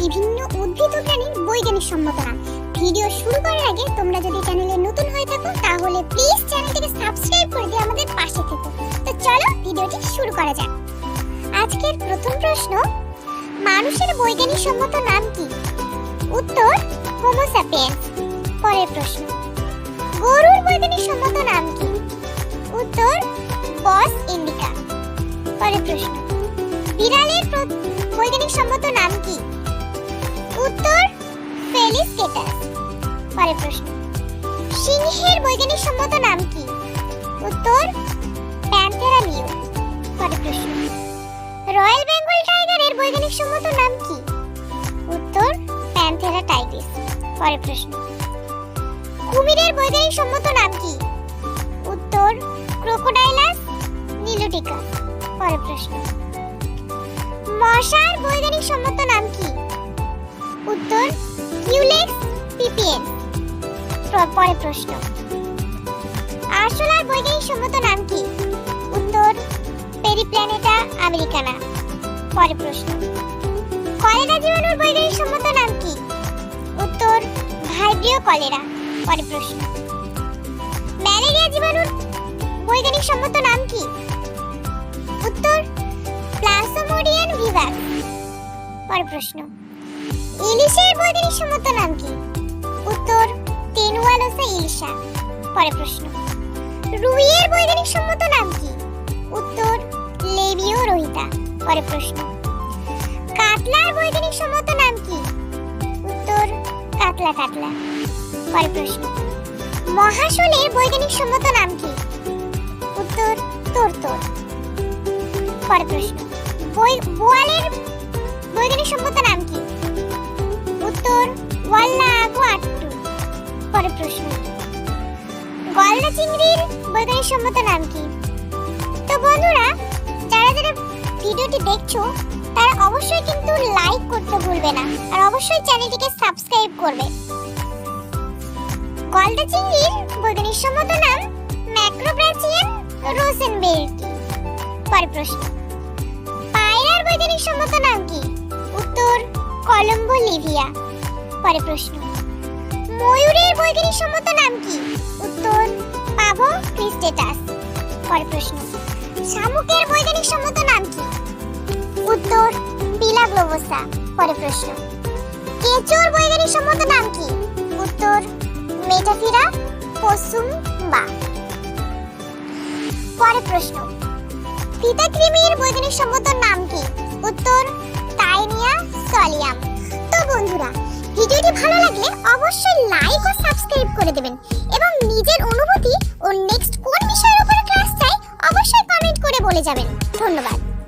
বিভিন্ন উদ্ভিদ ও প্রাণীর বৈজ্ঞানিক সম্মত নাম ভিডিও শুরু করার আগে তোমরা যদি চ্যানেলে নতুন হয়ে থাকো, তাহলে প্লিজ চ্যানেলটিকে সাবস্ক্রাইব করে দিয়ে আমাদের পাশে থেকো। তো চলো ভিডিওটি শুরু করা যাক। আজকের প্রথম প্রশ্ন, মানুষের বৈজ্ঞানিক সম্মত নাম কি? উত্তর হোমো স্যাপিয়েন্স পরের প্রশ্ন, গরুর বৈজ্ঞানিক সম্মত নাম কি? উত্তর বস ইন্ডিকা পরের প্রশ্ন, বিড়ালের বৈজ্ঞানিক সম্মত নাম কি? উত্তর ফেলিস কেটাস পরের প্রশ্ন। সিংহের বৈজ্ঞানিক সম্মত নাম কি? উত্তর প্যান্থেরা লিও পরের প্রশ্ন। রয়্যাল বেঙ্গল টাইগারের বৈজ্ঞানিক সম্মত নাম কি? উত্তর প্যান্থেরা টাইগ্রিস পরের প্রশ্ন। কুমিরের বৈজ্ঞানিক সম্মত নাম কি? উত্তর, ক্রোকোডাইলাস নিলোটিকাস। পরের প্রশ্ন। মশার বৈজ্ঞানিক সম্মত নাম কি? উত্তর, কিউলেক্স, পিপিএন। পরের প্রশ্ন। আরশোলার বৈজ্ঞানিক সম্মত নাম কি? উত্তর, পেরিপ্ল্যানেটা আমেরিকানা। পরের প্রশ্ন। কলেরা জীবাণুর বৈজ্ঞানিক সম্মত নাম কি? উত্তর ভাইব্রিও কলেরা। পরের প্রশ্ন। ম্যালেরিয়া জীবাণুর বৈজ্ঞানিক সম্মত নাম কি? উত্তর প্লাজমোডিয়াম পরের প্রশ্ন। ইলিশের বৈজ্ঞানিক সম্মত নাম কি? উত্তর টেনুয়ালোসা ইলিশা পরের প্রশ্ন। রুইয়ের বৈজ্ঞানিক সম্মত নাম কি? উত্তর লেবিও রোহিতা। পরের প্রশ্ন। কাতলার বৈজ্ঞানিক সম্মত নাম কি? উত্তর, কাতলা কাতলা। পরের প্রশ্ন। মহাশলের বৈজ্ঞানিক সম্মত নাম কি? উত্তর তোর তোর পরের প্রশ্ন। বই- বোয়ালের বৈজ্ঞানিক সম্মত নাম কি? উত্তর ওয়াল্লা আগো আট্টু। পরের প্রশ্ন। গলদা চিংড়ির বৈজ্ঞানিক সম্মত নাম কি? তো বন্ধুরা, যারা যারা ভিডিওটি দেখছ, তারা অবশ্যই কিন্তু লাইক করতে ভুলবে না। আর অবশ্যই চ্যানেলটিকে সাবস্ক্রাইব করবে। গলদা চিংড়ির বৈজ্ঞানিক সম্মত নাম ম্যাক্রোব্রাচিয়ান রোসেনবের্গি পরের প্রশ্ন। বৈজ্ঞানিক সম্মত নাম কি? উত্তর, কলম্বো, লিভিয়া। পরের প্রশ্ন। ময়ূরের বৈজ্ঞানিক সম্মত নাম কি? উত্তর পাভো ক্রিস্টেটাস। পরের প্রশ্ন। শামুকের বৈজ্ঞানিক সম্মত নাম কি? উত্তর পিলা গ্লোবোসা পরের প্রশ্ন। কেঁচোর বৈজ্ঞানিক সম্মত নাম কি? উত্তর, মেটাফিরা পসুম বা পরের প্রশ্ন। ফিতা কৃমির বৈজ্ঞানিক সম্মত নাম কি? উত্তর টাইনিয়া সলিয়াম। তো বন্ধুরা, ভিডিওটি ভালো লাগলে অবশ্যই লাইক ও সাবস্ক্রাইব করে দেবেন এবং নিজের অনুভূতি ও নেক্সট কোন বিষয়ের উপর ক্লাস চাই অবশ্যই কমেন্ট করে বলে যাবেন। ধন্যবাদ।